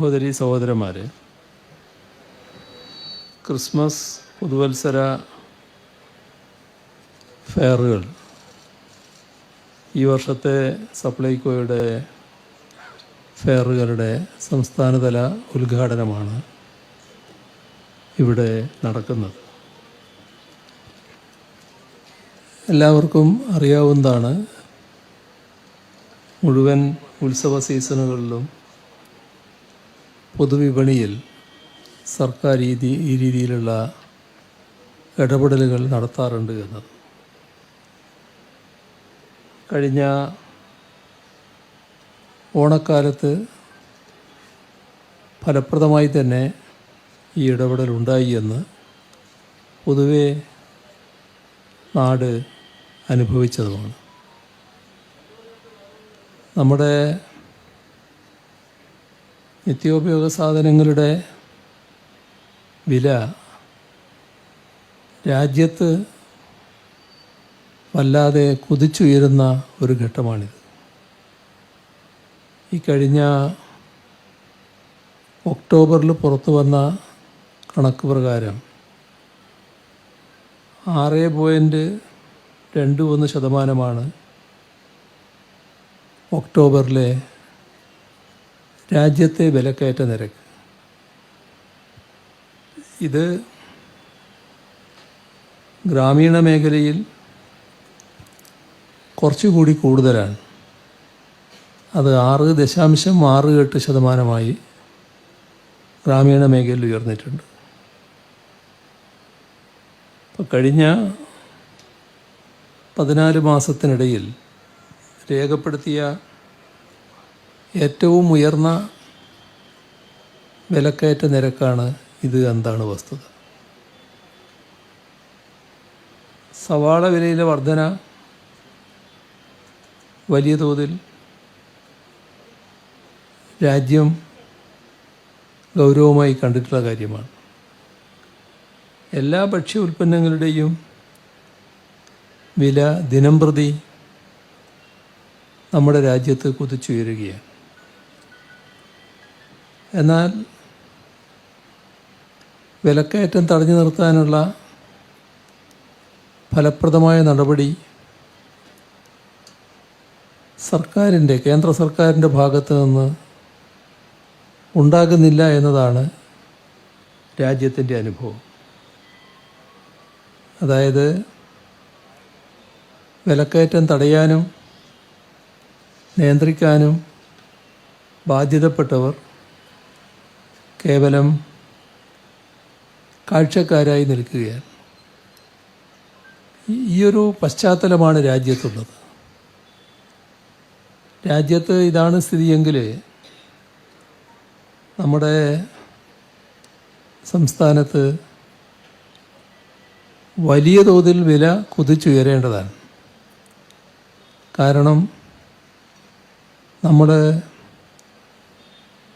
സഹോദരി സഹോദരന്മാർ ക്രിസ്മസ് പുതുവത്സര ഫെയറുകൾ. ഈ വർഷത്തെ സപ്ലൈകോയുടെ ഫെയറുകളുടെ സംസ്ഥാനതല ഉദ്ഘാടനമാണ് ഇവിടെ നടക്കുന്നത്. എല്ലാവർക്കും അറിയാവുന്നതാണ് മുഴുവൻ ഉത്സവ സീസണുകളിലും പൊതുവിപണിയിൽ സർക്കാർ രീതി ഈ രീതിയിലുള്ള ഇടപെടലുകൾ നടത്താറുണ്ട് എന്നത്. കഴിഞ്ഞ ഓണക്കാലത്ത് ഫലപ്രദമായി തന്നെ ഈ ഇടപെടൽ ഉണ്ടായി എന്ന് പൊതുവെ നാട് അനുഭവിച്ചതുമാണ്. നമ്മുടെ നിത്യോപയോഗ സാധനങ്ങളുടെ വില രാജ്യത്ത് വല്ലാതെ കുതിച്ചുയരുന്ന ഒരു ഘട്ടമാണിത്. ഈ കഴിഞ്ഞ ഒക്ടോബറിൽ പുറത്തു വന്ന കണക്ക് പ്രകാരം ആറ് പോയിന്റ് രണ്ട് ഒന്ന് ശതമാനമാണ് ഒക്ടോബറിലെ രാജ്യത്തെ വിലക്കയറ്റ നിരക്ക്. ഇത് ഗ്രാമീണ മേഖലയിൽ കുറച്ചുകൂടി കൂടുതലാണ്. അത് ആറ് ദശാംശം ആറ് എട്ട് ശതമാനമായി ഗ്രാമീണ മേഖലയിൽ ഉയർന്നിട്ടുണ്ട്. ഇപ്പോൾ കഴിഞ്ഞ പതിനാല് മാസത്തിനിടയിൽ രേഖപ്പെടുത്തിയ ഏറ്റവും ഉയർന്ന വിലക്കയറ്റ നിരക്കാണ് ഇത് എന്താണ് വസ്തുത? സവാള വിലയിലെ വർധന വലിയ തോതിൽ രാജ്യം ഗൗരവമായി കണ്ടിട്ടുള്ള കാര്യമാണ്. എല്ലാ ഭക്ഷ്യ ഉൽപ്പന്നങ്ങളുടെയും വില ദിനംപ്രതി നമ്മുടെ രാജ്യത്ത് കുതിച്ചുയരുകയാണ്. എന്നാൽ വിലക്കയറ്റം തടഞ്ഞു നിർത്താനുള്ള ഫലപ്രദമായ നടപടി സർക്കാരിന്റെ കേന്ദ്ര സർക്കാരിന്റെ ഭാഗത്ത് നിന്ന് ഉണ്ടാകുന്നില്ല എന്നതാണ് രാജ്യത്തിന്റെ അനുഭവം. അതായത് വിലക്കയറ്റം തടയാനും നിയന്ത്രിക്കാനും ബാധ്യതപ്പെട്ടവർ കേവലം കാഴ്ചക്കാരായി നിൽക്കുകയാണ്. ഈയൊരു പശ്ചാത്തലമാണ് രാജ്യത്തുള്ളത്. രാജ്യത്ത് ഇതാണ് സ്ഥിതിയെങ്കിൽ നമ്മുടെ സംസ്ഥാനത്ത് വലിയ തോതിൽ വില കുതിച്ചുയരേണ്ടതാണ്. കാരണം നമ്മുടെ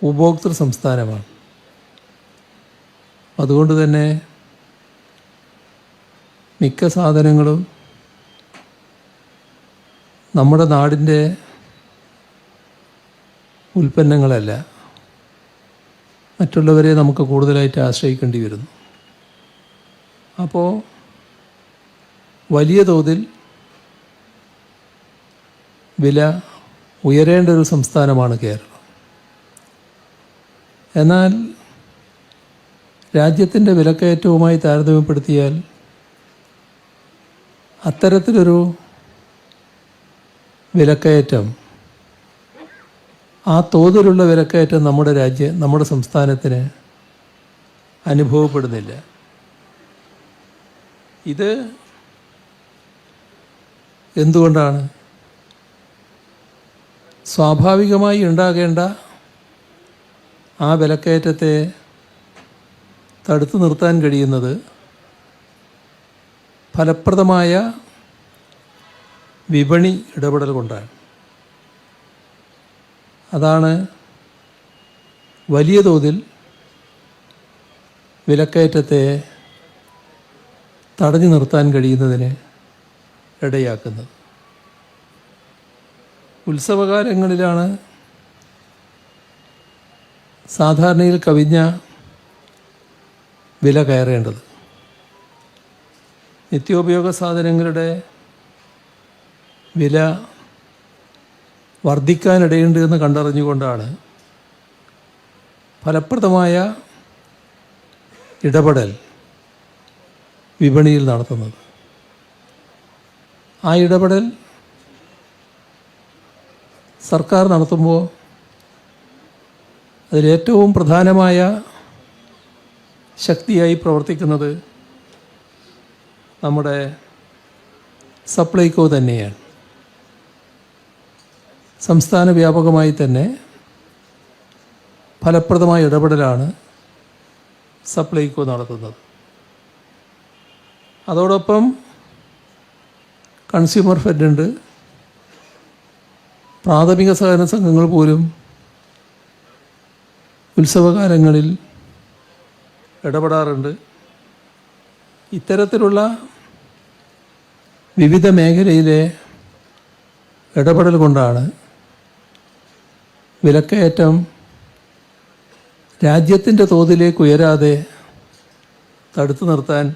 ഉപഭോക്തൃ സംസ്ഥാനമാണ്. അതുകൊണ്ട് തന്നെ മിക്ക സാധനങ്ങളും നമ്മുടെ നാടിന്റെ ഉൽപ്പന്നങ്ങളല്ല. മറ്റുള്ളവരെ നമുക്ക് കൂടുതലായിട്ട് ആശ്രയിക്കേണ്ടി വരുന്നു. അപ്പോൾ വലിയ തോതിൽ വില ഉയരേണ്ട ഒരു സംസ്ഥാനമാണ് കേരളം. എന്നാൽ രാജ്യത്തിന്റെ വിലക്കയറ്റവുമായി താരതമ്യപ്പെടുത്തിയാൽ അത്തരത്തിലൊരു വിലക്കയറ്റം ആ തോതിലുള്ള വിലക്കയറ്റം നമ്മുടെ രാജ്യ നമ്മുടെ സംസ്ഥാനത്തിന് അനുഭവപ്പെടുന്നില്ല. ഇത് എന്തുകൊണ്ടാണ്? സ്വാഭാവികമായി ഉണ്ടാകേണ്ട ആ വിലക്കയറ്റത്തെ തടുത്തു നിർത്താൻ കഴിയുന്നത് ഫലപ്രദമായ വിപണി ഇടപെടൽ കൊണ്ടാണ്. അതാണ് വലിയ തോതിൽ വിലക്കയറ്റത്തെ തടഞ്ഞു നിർത്താൻ കഴിയുന്നതിന് ഇടയാക്കുന്നത്. ഉത്സവകാലങ്ങളിലാണ് സാധാരണയിൽ കവിഞ്ഞ വില കയറേണ്ടത്. നിത്യോപയോഗ സാധനങ്ങളുടെ വില വർദ്ധിക്കാനിടയുണ്ട് എന്ന് കണ്ടറിഞ്ഞുകൊണ്ടാണ് ഫലപ്രദമായ ഇടപെടൽ വിപണിയിൽ നടത്തുന്നത്. ആ ഇടപെടൽ സർക്കാർ നടത്തുമ്പോൾ അതിലേറ്റവും പ്രധാനമായ ശക്തിയായി പ്രവർത്തിക്കുന്നത് നമ്മുടെ സപ്ലൈകോ തന്നെയാണ്. സംസ്ഥാന വ്യാപകമായി തന്നെ ഫലപ്രദമായ ഇടപെടലാണ് സപ്ലൈകോ നടത്തുന്നത്. അതോടൊപ്പം കൺസ്യൂമർ ഫെഡുണ്ട്. പ്രാഥമിക സഹകരണ സംഘങ്ങൾ പോലും ഉത്സവകാലങ്ങളിൽ ഇടപെടാറുണ്ട്. ഇത്തരത്തിലുള്ള വിവിധ മേഖലയിലെ ഇടപെടൽ കൊണ്ടാണ് വിലക്കയറ്റം രാജ്യത്തിന്റെ തോതിലേക്ക് ഉയരാതെ തടുത്തു നിർത്താൻ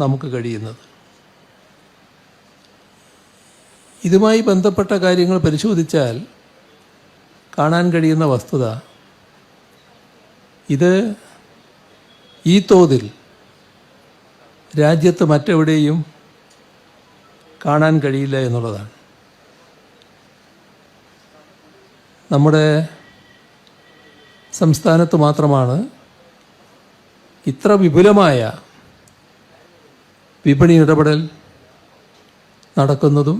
നമുക്ക് കഴിയുന്നത്. ഇതുമായി ബന്ധപ്പെട്ട കാര്യങ്ങൾ പരിശോധിച്ചാൽ കാണാൻ കഴിയുന്ന വസ്തുത ഇത് ഈ തോതിൽ രാജ്യത്ത് മറ്റെവിടെയും കാണാൻ കഴിയില്ല എന്നുള്ളതാണ്. നമ്മുടെ സംസ്ഥാനത്ത് മാത്രമാണ് ഇത്ര വിപുലമായ വിപണി ഇടപെടൽ നടക്കുന്നതും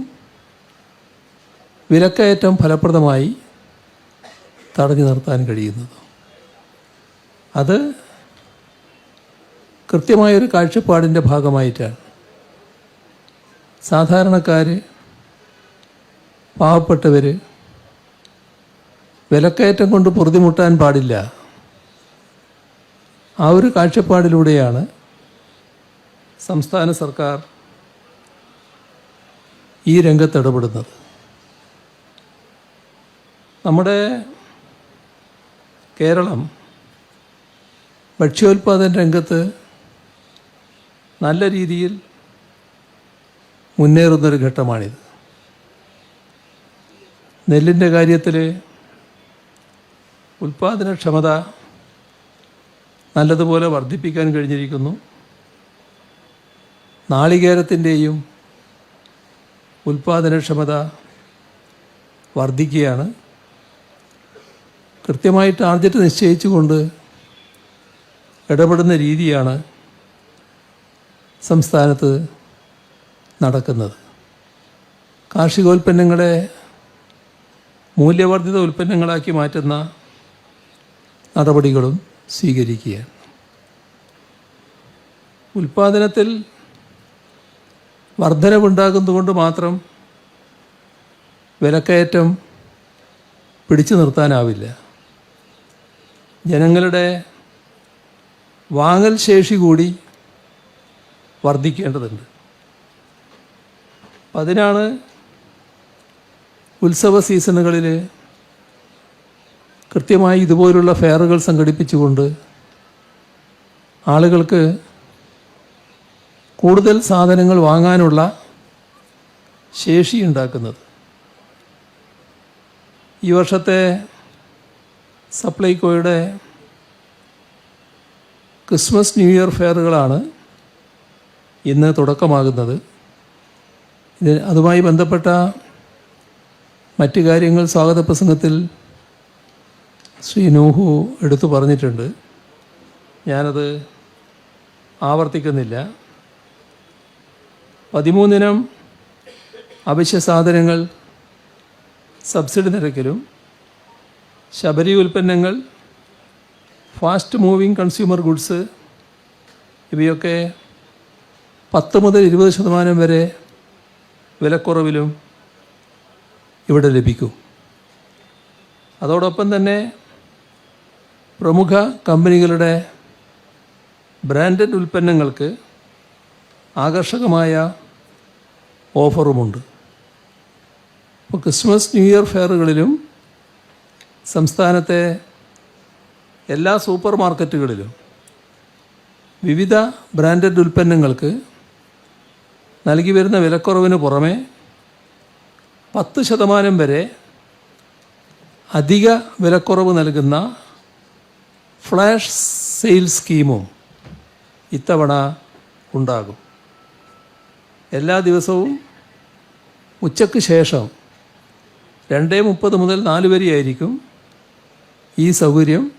വിലക്കയറ്റം ഫലപ്രദമായി തടഞ്ഞു നിർത്താൻ കഴിയുന്നതും. അത് കൃത്യമായൊരു കാഴ്ചപ്പാടിന്റെ ഭാഗമായിട്ടാണ്. സാധാരണക്കാർ പാവപ്പെട്ടവർ വിലക്കയറ്റം കൊണ്ട് പൊറുതിമുട്ടാൻ പാടില്ല. ആ ഒരു കാഴ്ചപ്പാടിലൂടെയാണ് സംസ്ഥാന സർക്കാർ ഈ രംഗത്ത് ഇടപെടുന്നത്. നമ്മുടെ കേരളം ഭക്ഷ്യോൽപാദന രംഗത്ത് നല്ല രീതിയിൽ മുന്നേറുന്നൊരു ഘട്ടമാണിത്. നെല്ലിന്റെ കാര്യത്തിൽ ഉൽപ്പാദനക്ഷമത നല്ലതുപോലെ വർദ്ധിപ്പിക്കാൻ കഴിഞ്ഞിരിക്കുന്നു. നാളികേരത്തിന്റെയും ഉൽപ്പാദനക്ഷമത വർദ്ധിക്കുകയാണ്. കൃത്യമായി ടാർഗറ്റ് നിശ്ചയിച്ചുകൊണ്ട് ഇടപെടുന്ന രീതിയാണ് സംസ്ഥാനത്ത് നടക്കുന്നത്. കാർഷികോൽപ്പന്നങ്ങളെ മൂല്യവർദ്ധിത ഉൽപ്പന്നങ്ങളാക്കി മാറ്റുന്ന നടപടികളും സ്വീകരിക്കുകയാണ്. ഉൽപാദനത്തിൽ വർധനവുണ്ടാകുന്നതുകൊണ്ട് മാത്രം വിലക്കയറ്റം പിടിച്ചു നിർത്താനാവില്ല. ജനങ്ങളുടെ വാങ്ങൽ ശേഷി കൂടി വർദ്ധിക്കേണ്ടതുണ്ട്. അപ്പം അതിനാണ് ഉത്സവ സീസണുകളിൽ കൃത്യമായി ഇതുപോലുള്ള ഫെയറുകൾ സംഘടിപ്പിച്ചുകൊണ്ട് ആളുകൾക്ക് കൂടുതൽ സാധനങ്ങൾ വാങ്ങാനുള്ള ശേഷി ഉണ്ടാക്കുന്നത് ഈ വർഷത്തെ സപ്ലൈകോയുടെ ക്രിസ്മസ് ന്യൂ ഇയർ ഫെയറുകളാണ് ഇന്ന് തുടക്കമാകുന്നത്. ഇത് അതുമായി ബന്ധപ്പെട്ട മറ്റ് കാര്യങ്ങൾ സ്വാഗത പ്രസംഗത്തിൽ ശ്രീ നൂഹു എടുത്തു പറഞ്ഞിട്ടുണ്ട്. ഞാനത് ആവർത്തിക്കുന്നില്ല. പതിമൂന്നിനം അവശ്യ സാധനങ്ങൾ സബ്സിഡി നിരക്കിലും ശബരി ഉൽപ്പന്നങ്ങൾ ഫാസ്റ്റ് മൂവിങ് കൺസ്യൂമർ ഗുഡ്സ് ഇവയൊക്കെ പത്ത് മുതൽ ഇരുപത് ശതമാനം വരെ വിലക്കുറവിലും ഇവിടെ ലഭിക്കും. അതോടൊപ്പം തന്നെ പ്രമുഖ കമ്പനികളുടെ ബ്രാൻഡഡ് ഉൽപ്പന്നങ്ങൾക്ക് ആകർഷകമായ ഓഫറുമുണ്ട്. ഇപ്പോൾ ക്രിസ്മസ് ന്യൂ ഇയർ ഫെയറുകളിലും സംസ്ഥാനത്തെ എല്ലാ സൂപ്പർ മാർക്കറ്റുകളിലും വിവിധ ബ്രാൻഡഡ് ഉൽപ്പന്നങ്ങൾക്ക് നൽകി വരുന്ന വിലക്കുറവിന് പുറമെ പത്ത് ശതമാനം വരെ അധിക വിലക്കുറവ് നൽകുന്ന ഫ്ലാഷ് സെയിൽ സ്കീമും ഇത്തവണ ഉണ്ടാകും. എല്ലാ ദിവസവും ഉച്ചയ്ക്ക് ശേഷം രണ്ടേ മുപ്പത് മുതൽ നാല് വരെയായിരിക്കും ഈ സൗകര്യം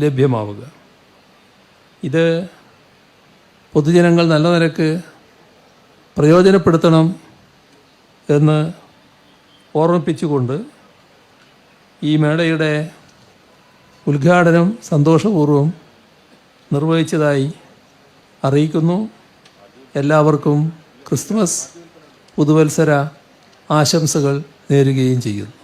ലഭ്യമാവുക. ഇത് പൊതുജനങ്ങൾ നല്ല നിലയ്ക്ക് പ്രയോജനപ്പെടുത്തണം എന്ന് ഓർമ്മിപ്പിച്ചുകൊണ്ട് ഈ മേളയുടെ ഉദ്ഘാടനം സന്തോഷപൂർവം നിർവഹിച്ചതായി അറിയിക്കുന്നു. എല്ലാവർക്കും ക്രിസ്മസ് പുതുവത്സര ആശംസകൾ നേരുകയും ചെയ്യുന്നു.